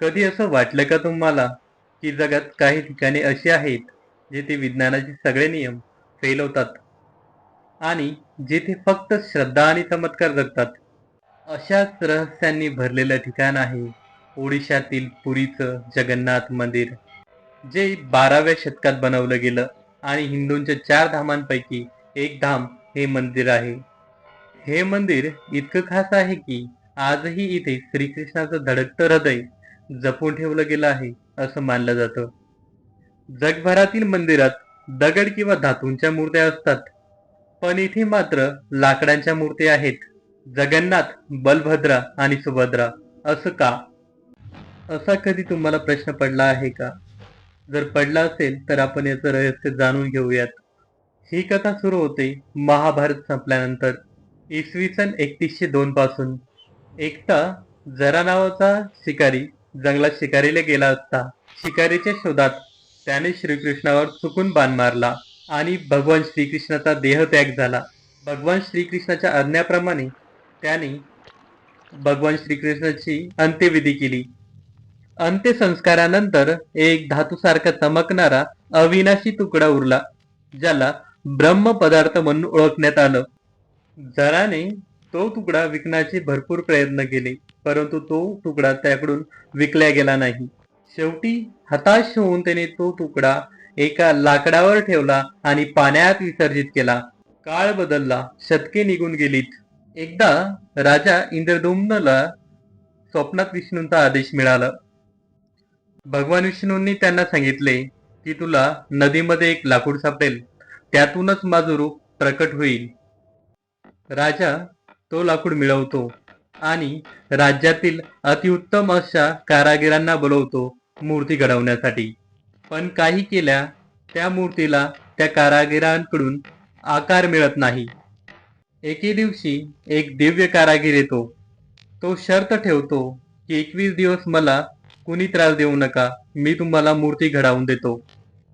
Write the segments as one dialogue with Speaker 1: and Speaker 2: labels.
Speaker 1: कधी असं वाटलं का तुम्हाला की जगात काही ठिकाणे अशी आहेत जिथे विज्ञानाचे सगळे नियम फेल होतात? आणि जिथे फक्त श्रद्धा आणि चमत्कार जगतात? अशाच रहस्यांनी भरलेलं ठिकाण आहे ओडिशातील पुरीचं जगन्नाथ मंदिर जे बाराव्या शतकात बनवलं गेलं आणि हिंदूंच्या चार धामांपैकी एक धाम हे मंदिर आहे. हे मंदिर इतकं खास आहे की आजही इथे श्रीकृष्णाचं धडकतं हृदय जपून ठेवलं गेलं आहे असं मानलं जातं. जगभरातील मंदिरात दगड किंवा धातूंच्या मूर्त्या असतात. पण इथे मात्र लाकडांच्या मूर्त्या आहेत. जगन्नाथ बलभद्रा आणि सुभद्रा असं का? असा कधी तुम्हाला प्रश्न पडला आहे का? जर पडला असेल तर आपण याचं रहस्य जाणून घेऊयात. ही कथा सुरू होते महाभारत संपल्यानंतर इसवी सन एकतीसशे दोन पासून. एकटा जरा नावाचा शिकारी जंगलात शिकारीला गेला असता. शिकारीच्या शोधात त्याने श्रीकृष्णावर चुकून बाण मारला आणि भगवान श्रीकृष्णाचा देहत्याग झाला. भगवान श्रीकृष्णाच्या आज्ञाप्रमाणे त्याने भगवान श्रीकृष्णाची अंत्यविधी केली. अंत्यसंस्कारानंतर एक धातूसारखा चमकणारा अविनाशी तुकडा उरला ज्याला ब्रह्म पदार्थ म्हणून ओळखण्यात आलं. जराने तो तुकडा विकण्याचे भरपूर प्रयत्न केले परंतु तो तुकडा त्याकडून विकला गेला नाही. शेवटी हताश होऊन त्याने तो तुकडा एका लाकडावर ठेवला आणि पाण्यात विसर्जित केला. काळ बदलला शतके निघून गेलीत. एकदा राजा इंद्रदुम्नला स्वप्नात विष्णूंचा आदेश मिळाला. भगवान विष्णूंनी त्यांना सांगितले की तुला नदीमध्ये एक लाकूड सापडेल त्यातूनच माझं रूप प्रकट होईल. राजा तो लाकूड मिळवतो आणि राज्यातील अतिउत्तम अशा कारागिरांना बोलवतो मूर्ती घडवण्यासाठी. पण काही केल्या त्या मूर्तीला त्या कारागिरांकडून आकार मिळत नाही. एके दिवशी एक दिव्य कारागीर येतो. तो शर्त ठेवतो की एकवीस दिवस मला कुणी त्रास देऊ नका मी तुम्हाला मूर्ती घडवून देतो.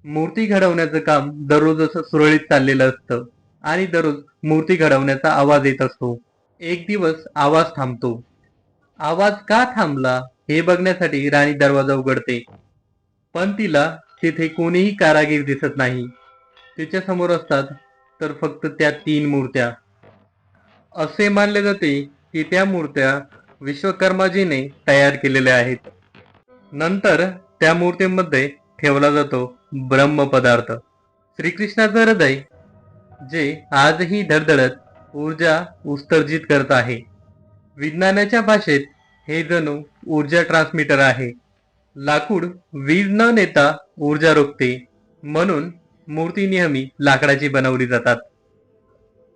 Speaker 1: मूर्ती घडवण्याचं काम दररोज असं सुरळीत चाललेलं असतं आणि दररोज मूर्ती घडवण्याचा आवाज येत असतो. एक दिवस आवाज थांबतो. आवाज का थांबला हे बघण्यासाठी राणी दरवाजा उघडते. पण तिला तिथे कोणीही कारागीर दिसत नाही. तिच्या समोर असतात तर फक्त त्या तीन मूर्त्या. असे मानले जाते की त्या मूर्त्या विश्वकर्माजीने तयार केलेल्या आहेत. नंतर त्या मूर्तीमध्ये ठेवला जातो ब्रह्म पदार्थ श्रीकृष्णाचं हृदय जे आजही धडधडत ऊर्जा उत्सर्जित करत आहे. विज्ञानाच्या भाषेत हे जणू ऊर्जा ट्रान्समीटर आहे. लाकूड वीज न नेता ऊर्जा रोखते म्हणून मूर्ती नेहमी लाकडाची बनवली जातात.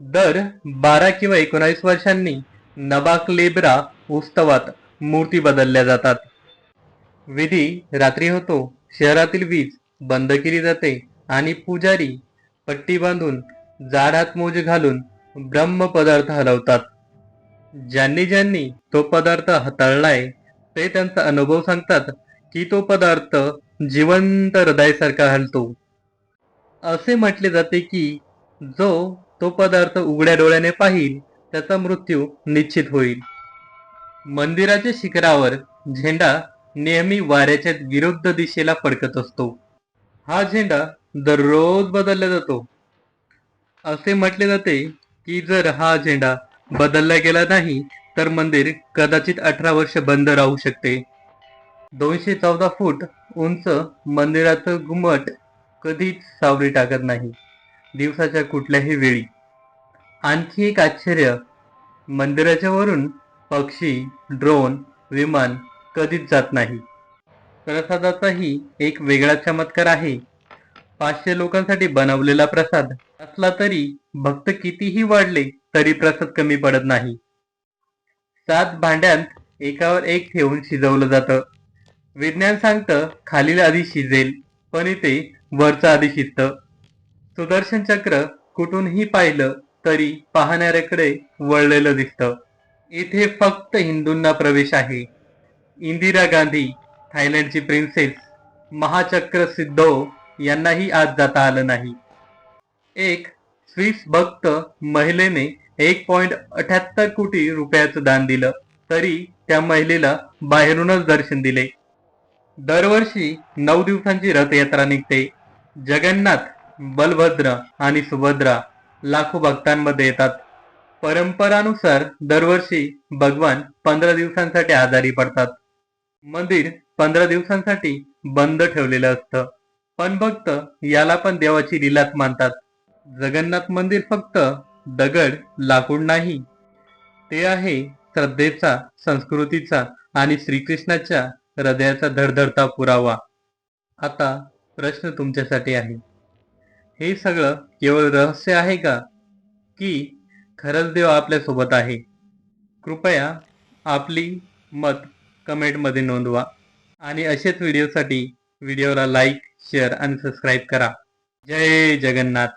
Speaker 1: दर बारा किंवा एकोणावीस वर्षांनी नबाक लेबरा उत्सवात मूर्ती बदलल्या जातात. विधी रात्री होतो शहरातील वीज बंद केली जाते आणि पुजारी पट्टी बांधून जाड हातमोजे घालून ब्रह्म पदार्थ हलवतात ज्यांनी ज्यांनी तो पदार्थ हाताळलाय ते त्यांचा अनुभव सांगतात की तो पदार्थ जिवंत हृदयासारखा हलतो. असे म्हटले जाते की जो तो पदार्थ उघड्या डोळ्याने पाहिल त्याचा मृत्यू निश्चित होईल. मंदिराच्या शिखरावर झेंडा नेहमी वाऱ्याच्या विरुद्ध दिशेला फडकत असतो. हा झेंडा दररोज बदलला जातो. असे म्हटले जाते की जर हा झेंडा बदलला गेला नाही तर मंदिर कदाचित अठरा वर्ष बंद राहू शकते. दोनशे चौदा फूट उंच मंदिराचं घुमट कधीच सावरी टाकत नाही. दिवसाच्या कुठल्याही वेळी. आणखी एक आश्चर्य मंदिराच्या वरून पक्षी ड्रोन विमान कधीच जात नाही. प्रसादाचाही एक वेगळा चमत्कार आहे. पाचशे लोकांसाठी बनवलेला प्रसाद असला तरी भक्त कितीही वाढले तरी प्रसाद कमी पडत नाही. सात भांड्यांत एकावर एक ठेवून शिजवलं जातं. विज्ञान सांगतं खालील आधी शिजेल पण इथे वरचं आधी शिजतं. सुदर्शन चक्र कुठूनही पाहिलं तरी पाहणाऱ्याकडे वळलेलं दिसतं. इथे फक्त हिंदूंना प्रवेश आहे. इंदिरा गांधी थायलंडची प्रिन्सेस महाचक्र सिद्धो यांनाही आज जाता आलं नाही. एक स्विस भक्त महिलेने एक पॉइंट अठ्याहत्तर कोटी रुपयाचं दान दिलं. तरी त्या महिलेला बाहेरूनच दर्शन दिले. दरवर्षी नऊ दिवसांची रथयात्रा निघते. जगन्नाथ बलभद्र आणि सुभद्रा लाखो भक्तांमध्ये येतात. परंपरानुसार दरवर्षी भगवान पंधरा दिवसांसाठी आजारी पडतात. मंदिर पंधरा दिवसांसाठी बंद ठेवलेलं असतं. पण भक्त याला पण देवाची लीलाच मानतात. जगन्नाथ मंदिर फक्त दगड लाकूड नाही. ते आहे श्रद्धेचा संस्कृतीचा आणि श्रीकृष्णाच्या हृदयाचा धडधडता पुरावा. आता प्रश्न तुमच्यासाठी आहे. हे सगळं केवळ रहस्य आहे का? की खरंच देव आपल्यासोबत आहे. कृपया आपली मत कमेंटमध्ये नोंदवा आणि असेच व्हिडिओसाठी व्हिडिओला लाईक शेअर आणि सबस्क्राईब करा. जय जगन्नाथ.